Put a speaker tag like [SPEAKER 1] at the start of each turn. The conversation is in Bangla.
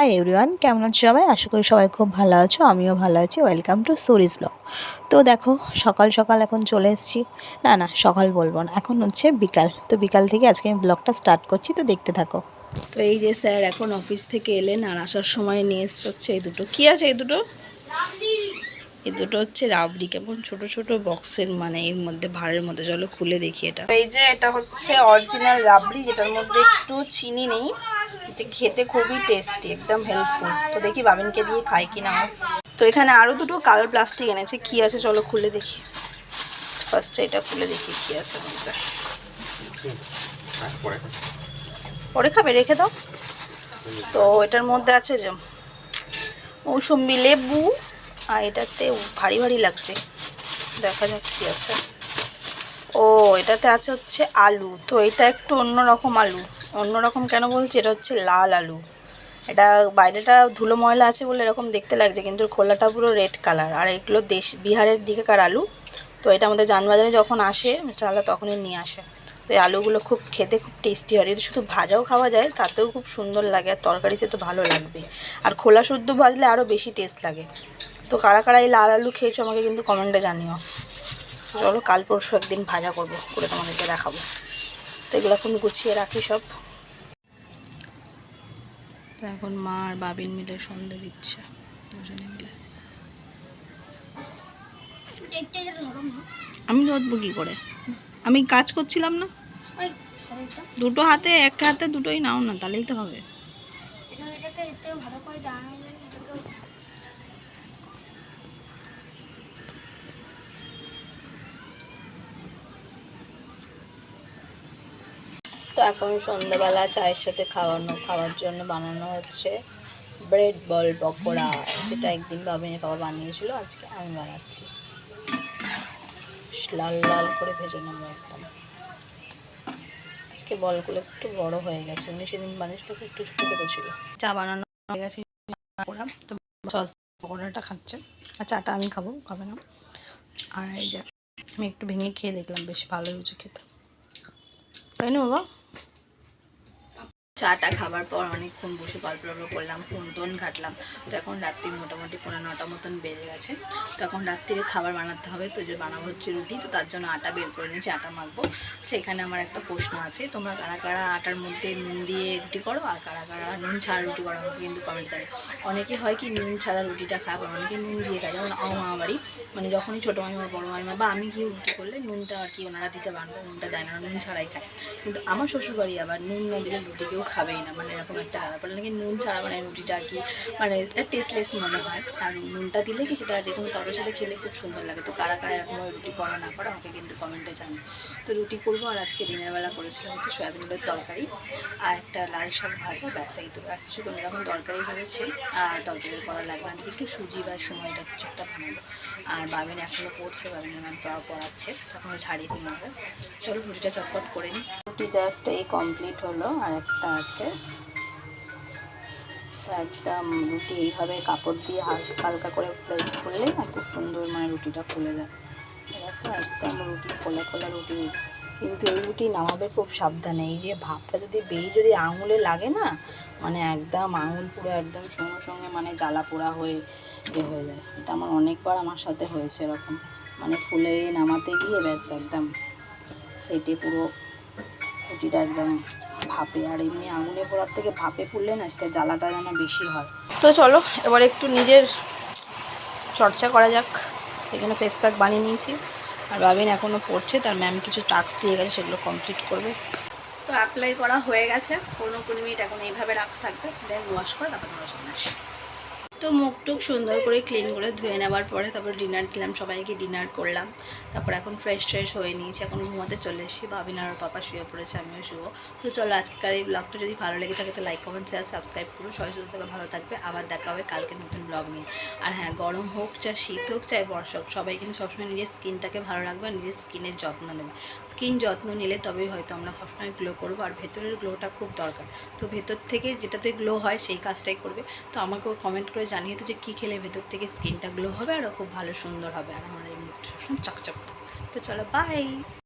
[SPEAKER 1] হাই এভরিওয়ান কেমন আছো সবাই? আশা করি সবাই খুব ভালো আছো, আমিও ভালো আছি। ওয়েলকাম টু সোরিজ ব্লগ তো দেখো, সকাল সকাল এখন চলে এসেছি। না না, সকাল বলব না, এখন হচ্ছে বিকাল। তো বিকাল থেকে আজকে আমি ব্লগটা স্টার্ট করছি, তো দেখতে থাকো। তো এই যে স্যার এখন অফিস থেকে এলেন আর আসার সময় নিয়ে এসছে হচ্ছে এই দুটো। কী আছে এই দুটো? এই দুটো হচ্ছে রাবড়ি কেমন ছোট ছোট বক্সের মানে এর মধ্যে ভাড়ের মধ্যে, চলো খুলে দেখি এটা। এই যে এটা হচ্ছে অরিজিনাল রাবড়ি, যেটার মধ্যে একটু চিনি নেই যে খেতে খুবই টেস্টি একদম হেল্পফুল তো দেখি বাবিনকে দিয়ে খাই কিনা আমার তো এখানে আরও দুটো কালো প্লাস্টিক এনেছে, কি আছে চলো খুলে দেখি। ফার্স্টে এটা খুলে দেখি কি আছে মধ্যে। পরে খাবে, রেখে দাও। তো এটার মধ্যে আছে যে মৌসুম্বি লেবু আর এটাতে ভারী ভারী লাগছে। দেখা যাক কি আছে। ও, এটাতে আছে হচ্ছে আলু। তো এটা একটু অন্যরকম আলু। অন্যরকম কেন বলছি? এটা হচ্ছে লাল আলু। এটা বাইরেটা ধুলো ময়লা আছে বলে এরকম দেখতে লাগছে, কিন্তু খোলাটা পুরো রেড কালার। আর এগুলো দেশ, বিহারের দিকেকার আলু। তো এটা আমাদের যানবাজারে যখন আসে, মিস্টার আল্লাহ তখনই নিয়ে আসে। তো এই আলুগুলো খুব খেতে খুব টেস্টি হয়। যদি শুধু ভাজাও খাওয়া যায়, তাতেও খুব সুন্দর লাগে। আর তরকারিতে তো ভালো লাগবে। আর খোলা শুদ্ধ ভাজলে আরও বেশি টেস্ট লাগে। তো কারা কারা এই লাল আলু খেয়েছো আমাকে কিন্তু কমেন্টে জানিও। চলো কাল পরশু একদিন ভাজা করব, করে তোমাদেরকে দেখাবো। তো এগুলো এখন গুছিয়ে রাখি সব। এখন মা আর বাবিন মিলে সন্ধে দিচ্ছে, দুজনে মিলে। আমি ধরবো কী করে? আমি কাজ করছিলাম না? দুটো হাতে, একটা হাতে দুটোই নাও না, তাহলেই তো হবে।
[SPEAKER 2] ভালো করে
[SPEAKER 1] তো এখন সন্ধ্যাবেলা চায়ের সাথে খাওয়ানো, খাওয়ার জন্য বানানো হচ্ছে ব্রেড বল পকোড়া, যেটা একদিন বাবিনের বাবা বানিয়েছিল, আজকে আমি বানাচ্ছি। লাল লাল করে ভেজে নেব একদম। আজকে বলগুলো একটু বড় হয়ে গেছে, উনি সেদিন বানিয়েছিল একটু ছোটো ছোটো ছিল। চা বানানো হয়ে গেছে তো পকোড়াটা খাচ্ছে, আর চাটা আমি খাব, খাবে না। আর এই যে, আমি একটু ভেঙে খেয়ে দেখলাম, বেশ ভালো হয়েছে খেতে। তাই না বাবা? চাটা খাবার পর অনেকক্ষণ বসে গল্প করলাম, ফোন টোন ঘাটলাম। তো এখন রাত্রি মোটামুটি পনেরো নটা মতন বেড়ে গেছে। তখন এখন রাত্রিরে খাবার বানাতে হবে, তো যে বানাবো হচ্ছে রুটি, তো তার জন্য আটা বের করে নিয়েছি, আটা মাখবো। আচ্ছা এখানে আমার একটা প্রশ্ন আছে। তোমরা কারা কারা আটার মধ্যে নুন দিয়ে রুটি করো আর কারা কারা নুন ছাড়া রুটি করো আমাকে কিন্তু কমেন্ট জানে অনেকে হয় কি নুন ছাড়া রুটিটা খায় অনেকে নুন দিয়ে খায়। যেমন আমার বাড়ি মানে যখনই ছোটো মামিমা, বড়ো মামিমা বা আমি গিয়ে রুটি করলে নুনটা আর কি ওনারা দিতে পারেন, নুনটা দেয় না নুন ছাড়াই খায়। কিন্তু আমার শ্বশুরবাড়ি আবার নুন না দিলে রুটি কেউ খাবেই না মানে এরকম একটা ব্যাপার। নাকি নুন ছাড়া মানে রুটিটা আর কি মানে টেস্টলেস মনে হয়। আর নুনটা দিলে কি সেটা যে কোনো তরকারির সাথে খেলে খুব সুন্দর লাগে। তো কারা কারা এরকমভাবে রুটি করো না করো আমাকে কিন্তু কমেন্টে জানো তো রুটি করব আর আজকে দিনের বেলা করেছিলাম হচ্ছে সয়াবিনের তরকারি আর একটা লাল শাক ভাজা, ব্যাস এই তো আর কিছু কোনো রকম তরকারি হয়েছে আর তরকারি করা লাগবে না। একটু সুজি বা সময়টা একটা বানাবো আর বাবিন এখনও পড়ছে বাবিনের ম্যাম পড়া পড়াচ্ছে, তখন ছাড়িয়ে দিন হবে চলো রুটিটা চটপট করে নিই। রুটি জাস্ট এই কমপ্লিট হলো, আর একটা আছে। একদম রুটি এইভাবে কাপড় দিয়ে হালকা করে প্রেস করলে খুব সুন্দর মানে রুটিটা ফুলে যায়। দেখো একদম রুটি ফোলা ফোলা রুটি। কিন্তু এই রুটি নামাবে খুব সাবধানে। এই যে ভাপটা যদি বেরিয়ে যদি আঙুলে লাগে না মানে একদম আঙুল পুরো একদম সঙ্গে সঙ্গে মানে জ্বালা পোড়া হয়ে ইয়ে হয়ে যায়। এটা আমার অনেকবার আমার সাথে হয়েছে এরকম। মানে ফুলে নামাতে গিয়ে ব্যাস একদম সেটে পুরো রুটিটা একদম ভাপে। আর এমনি আঙুলে পোড়ার থেকে ভাপে পুড়লে না সেটা জ্বালাটা যেন বেশি হয়। তো চলো, এবার একটু নিজের চর্চা করা যাক। এখানে ফেস প্যাক বানিয়ে নিয়েছি। আর বাবিন এখনও পড়ছে, তার ম্যাম কিছু টাস্ক দিয়ে গেছে, সেগুলো কমপ্লিট করবে। তো অ্যাপ্লাই করা হয়ে গেছে, পনেরো কুড়ি মিনিট এখন এইভাবে রাখা থাকবে দেন ওয়াশ করে তারপর তোমার সামনে আসি তো মুখ টুক সুন্দর করে ক্লিন করে ধুয়ে নেওয়ার পরে তারপর ডিনার দিলাম, সবাইকে ডিনার করলাম। তারপর এখন ফ্রেশ ট্রেশ হয়ে নিয়েছি, এখন ঘুমাতে চলে এসেছি ভাবিন আর পাপা শুয়ে পড়েছে, আমিও শুবো। তো চলো আজকের এই ব্লগটা যদি ভালো লেগে থাকে তো লাইক কমেন্ট শেয়ার সাবস্ক্রাইব করো। সবাই সুস্থ থাকবে ভালো থাকবে। আবার দেখা হবে কালকে নতুন ব্লগ নিয়ে। আর হ্যাঁ গরম হোক চা শীত হোক চাই, বর্ষা হোক, সবাই কিন্তু সবসময় নিজের স্কিনটাকে ভালো রাখবে আর নিজের স্কিনের যত্ন নেবে। স্কিন যত্ন নিলে তবেই হয়তো আমরা সবসময় গ্লো করব। আর ভেতরের গ্লোটা খুব দরকার। তো ভেতর থেকে যেটাতে গ্লো হয় সেই কাজটাই করবে। তো আমাকেও কমেন্ট করে জানিয়ে তো যে কী খেলে ভেতর থেকে স্কিনটা গ্লো হবে আরও খুব ভালো সুন্দর হবে আর আমার এই মুখটা চকচক তো চলো বাই